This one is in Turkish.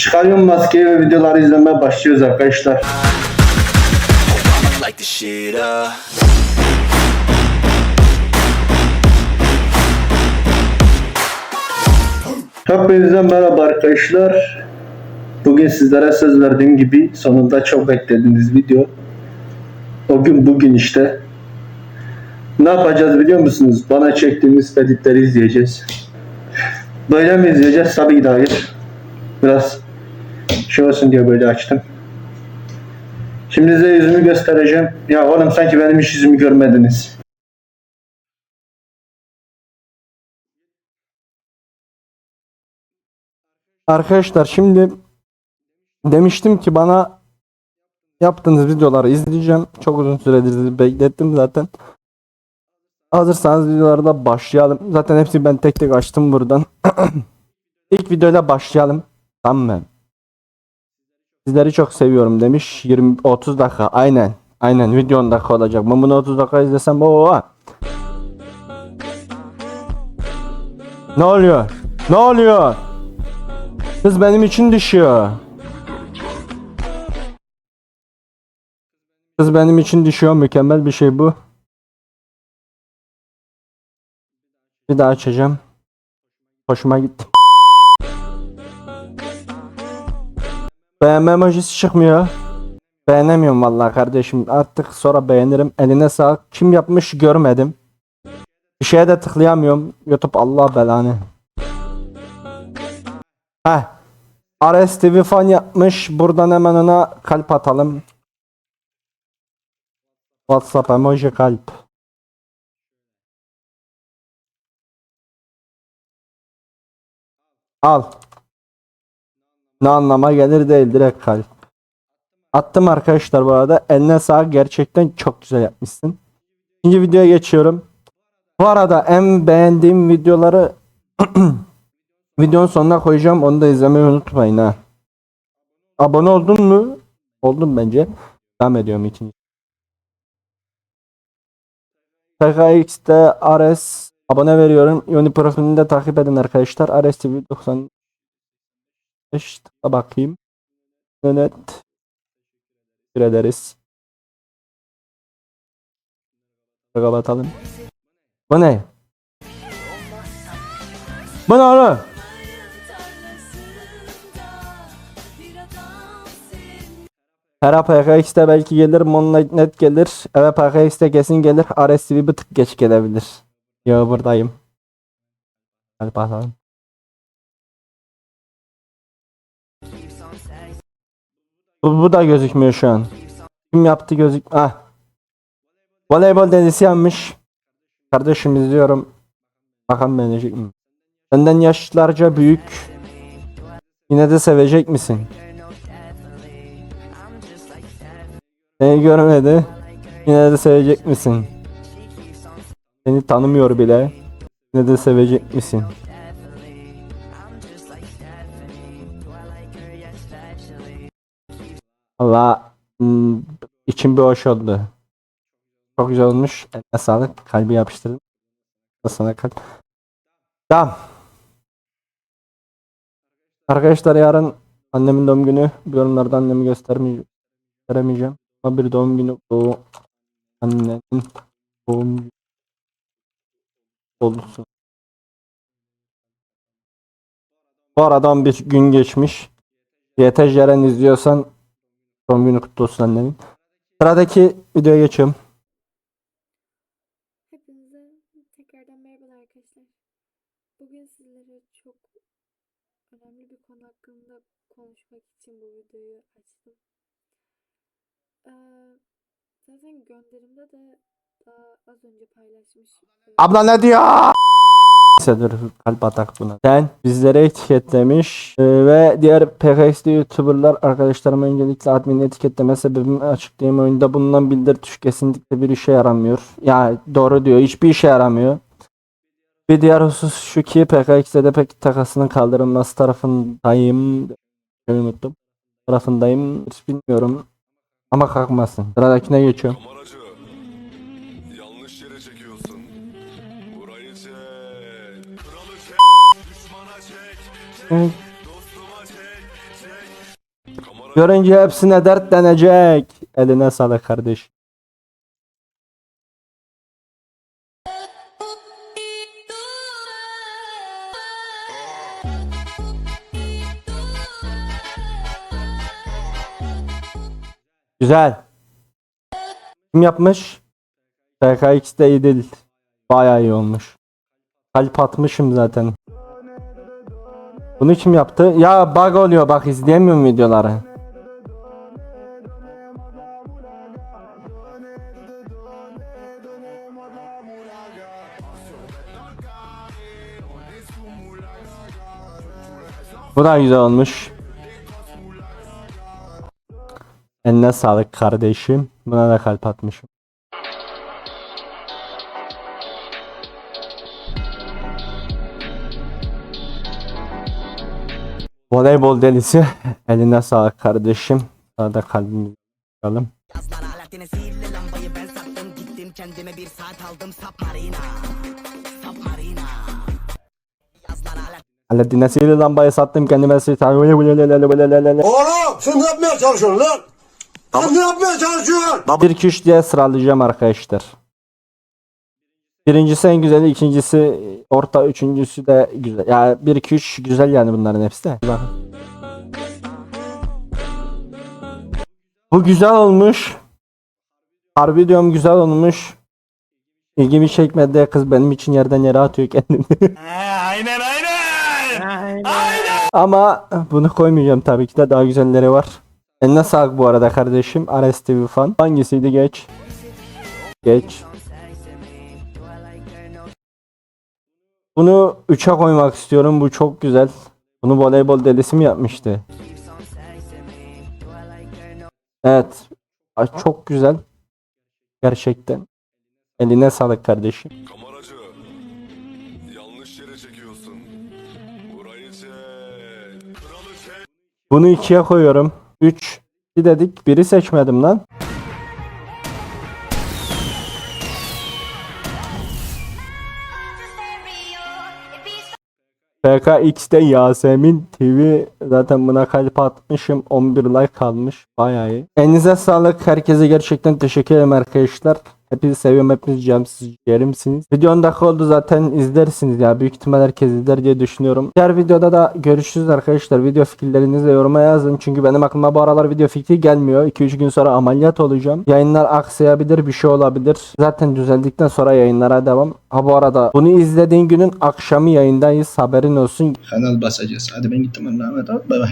Çıkarıyorum maskeyi ve videoları izlemeye başlıyoruz arkadaşlar. Hepinize merhaba arkadaşlar. Bugün sizlere söz verdiğim gibi sonunda çok beklediğiniz video. O gün bugün işte. Ne yapacağız biliyor musunuz? Bana çektiğimiz editleri izleyeceğiz. Böyle mi izleyeceğiz? Tabii ki hayır. Biraz şey olsun diye böyle açtım. Şimdi size yüzümü göstereceğim. Ya oğlum sanki benim hiç yüzümü görmediniz. Arkadaşlar şimdi demiştim ki bana yaptığınız videoları izleyeceğim. Çok uzun süredir beklettim zaten. Hazırsanız videolara başlayalım. Zaten hepsini ben tek tek açtım buradan. İlk videoyla başlayalım. Tamam mı? Sizleri çok seviyorum demiş. 20 30 dakika. Aynen. Aynen video 10 dakika olacak. Ben bunu 30 dakika izlesem o Ne oluyor? Ne oluyor? Kız benim için düşüyor. Kız benim için düşüyor. Mükemmel bir şey bu. Bir daha açacağım. Hoşuma gitti. Beğenme emojisi çıkmıyor. Beğenemiyorum vallahi kardeşim. Artık sonra beğenirim. Eline sağlık. Kim yapmış görmedim. Bir şeye de tıklayamıyorum. YouTube Allah belanı. Heh. Ares TV fan yapmış. Buradan hemen ona kalp atalım. WhatsApp emoji kalp. Al. Ne anlama gelir değil direkt kalp. Attım arkadaşlar bu arada. Eline sağlık gerçekten çok güzel yapmışsın. İkinci videoya geçiyorum. Bu arada en beğendiğim videoları Videonun sonuna koyacağım. Onu da izlemeyi unutmayın ha. Abone oldun mu? Oldum bence. Devam ediyorum ikinci. TKX'de Ares abone veriyorum. Yoni profilini de takip edin arkadaşlar. Ares TV 95 tıkla bakayım. Evet. Teşekkür ederiz. Kapatalım. Bu ne? Bu ne oğlum? Her PKX'de belki gelir, Moonlight net gelir. Evet PKX'de kesin gelir. RSV bir tık geç gelebilir. Yo buradayım. Hadi bakalım. Bu, bu da gözükmüyor şu an. Kim yaptı gözük... Ah. Voleybol denizi yanmış. Kardeşim izliyorum. Bakalım beğenecek mi? Senden yaşlarca büyük. Yine de sevecek misin? Seni görmedi. Yine de sevecek misin? Seni tanımıyor bile. Yine de sevecek misin? Allah hmm, içim bir hoş oldu. Çok güzel olmuş. Eline sağlık. Kalbi yapıştırdım. Sana kalp. Tamam. Arkadaşlar yarın annemin doğum günü. Bu yorumlarda annemi. Gösteremeyeceğim. Ama bir doğum günü bu annenin doğum günü olsun. Bu aradan bir gün geçmiş. YT Jeren izliyorsan doğum günü kutlu olsun annemin. Sıradaki videoya geçiyorum. Hepinize tekrardan merhabalar arkadaşlar. Bugün sizlere çok önemli bir konu hakkında konuşmak için bu videoyu açtım. Ee, zaten gönderimde de daha az önce paylaşmış. Abla ne diyor? Neyse kalp atak buna. Sen bizlere etiketlemiş e, ve diğer PKX'li YouTuber'lar arkadaşlarıma öncelikle admin etiketleme sebebimi açıklayayım. Oyunda bulunan bildir tuşu kesinlikle bir işe yaramıyor. Yani doğru diyor hiçbir işe yaramıyor. Bir diğer husus şu ki PKX'de de pek takasının kaldırılması tarafındayım. Şöyle unuttum. Tarafındayım. Hiç bilmiyorum. Ama kalkmasın. Sıradakine geçiyorum. Çek. Görünce hepsine dertlenecek. Eline sağlık kardeş. Güzel. Kim yapmış? PKX de iyi değil. Bayağı iyi olmuş. Kalp atmışım zaten. Bunu kim yaptı? Ya bug oluyor bak izleyemiyorum videoları. Bu da güzel olmuş. Eline sağlık kardeşim. Buna da kalp atmışım. Voleybol delisi. Eline sağlık kardeşim. Sana da kalbimizi Gittim kendime bir saat aldım Submarina Submarina Aladdin'e sihirli lambayı sattım kendime sihirli Oğlum sen ne yapmaya çalışıyorsun lan? Sen ne yapmaya çalışıyorsun? 1 2 3 diye sıralayacağım arkadaşlar. Birincisi en güzeli, ikincisi orta, üçüncüsü de güzel. Yani 1 2 3 güzel yani bunların hepsi de. Bu güzel olmuş. Harbi diyorum güzel olmuş. İlgimi çekmedi kız benim için yerden yere atıyor kendini. aynen aynen. Ama bunu koymayacağım tabii ki de daha güzelleri var. Eline sağlık bu arada kardeşim. Ares TV fan. Hangisiydi geç? Geç. Bunu 3'e koymak istiyorum. Bu çok güzel. Bunu voleybol delisi mi yapmıştı? Evet. Ay, Çok güzel. Gerçekten. Eline sağlık kardeşim. Kameracı. Yanlış yere çekiyorsun. Burayı çek. Bunu 2'ye koyuyorum. 3 dedik. Biri seçmedim lan. PKX'de Yasemin TV zaten buna kalp atmışım 11 like kalmış bayağı iyi. Elinize sağlık herkese gerçekten teşekkür ederim arkadaşlar. Hepinizi seviyorum hepiniz camsız yerimsiniz. Video 10 dakika oldu zaten izlersiniz ya büyük ihtimal herkes izler diye düşünüyorum. Diğer videoda da görüşürüz arkadaşlar. Video fikirlerinizi de yoruma yazın. Çünkü benim aklıma bu aralar video fikri gelmiyor. 2-3 gün sonra ameliyat olacağım. Yayınlar aksayabilir bir şey olabilir. Zaten düzeldikten sonra yayınlara devam. Ha bu arada bunu izlediğin günün akşamı yayındayız haberin olsun. kanal basacağız. Hadi ben gittim Allah'a emanet ol.